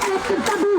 Та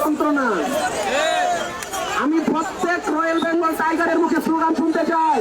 যন্ত্রণা আমি প্রত্যেক রয়্যাল বেঙ্গল টাইগারের মুখে স্লোগান শুনতে চাই।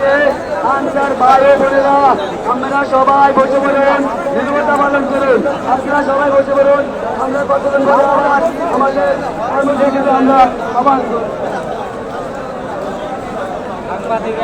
আছে। আনসার ভাই ও বোনেরা আমরা সবাই বসে বলুন নির্ভরতা পালন করুন। আপনারা সবাই বসে বলুন আমরা কতজন বলে আবার আমাদের আমরা আবার সাংবাদিক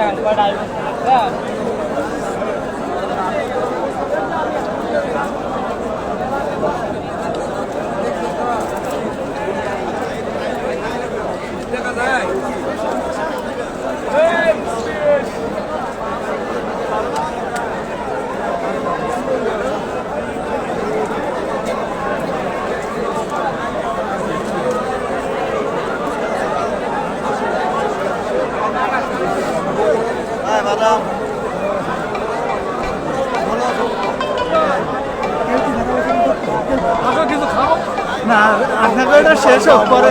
শেষ হোক পরে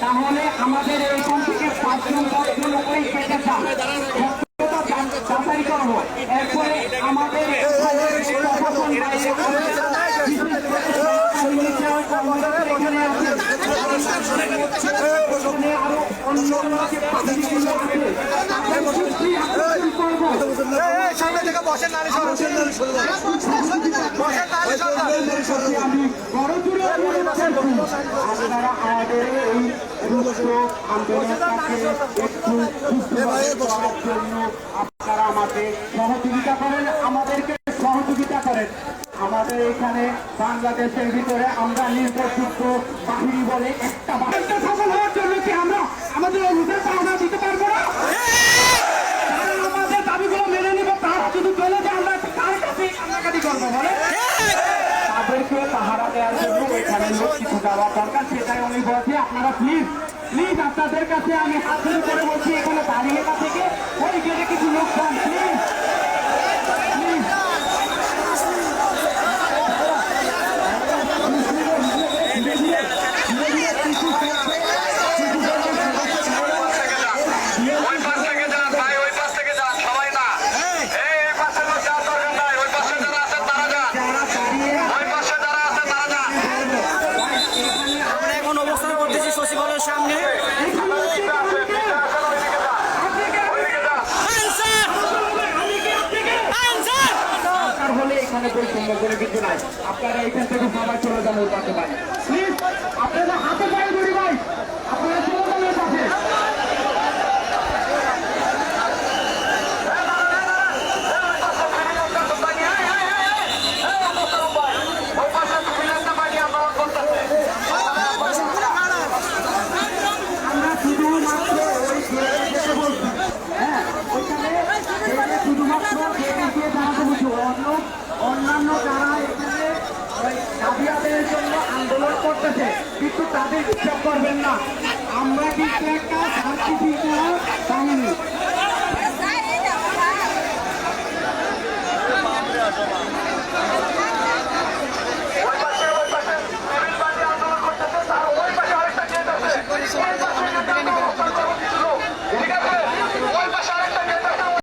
তাহলে আমাদের এরকম থেকে পাঁচজন দশজন উপরেই কেটে যান। যাচাই করব আমাদের সামনে থেকে আপনারা আমাকে সহযোগিতা করেন আমাদেরকে আমাদের এখানে। বাংলাদেশের ভিতরে আমরা নির্ভরযোগ্য বাহিনী বলে একটা সফল হওয়ার জন্য কি আমরা আমাদের রুটের পাওনা দিতে পারব না? আমাদের দাবিগুলো মেনে নিব, তারা যদি চলে যায় আমরা কার কাছে কান্নাকাটি করব, বলে? তাদেরকে দরকার, সেটাই আমি বলছি। আপনারা প্লিজ প্লিজ আপনাদের কাছে আমি হাত করে বলছি, এখানে দাঁড়িয়ে থেকে ওই গেটে কিছু লোক যান প্লিজ হলে এখানে করে কিছু নাই। আপনারা এখান থেকে সবাই চলে ওর পাশে ভাই প্লিজ আপনারা হাতে পায়ে ধরি ভাই। আপনারা চলে যান কিন্তু তাদের হিসাব করবেন না। আমরা কিন্তু একটা সার্টিফিকেট বাহিনী।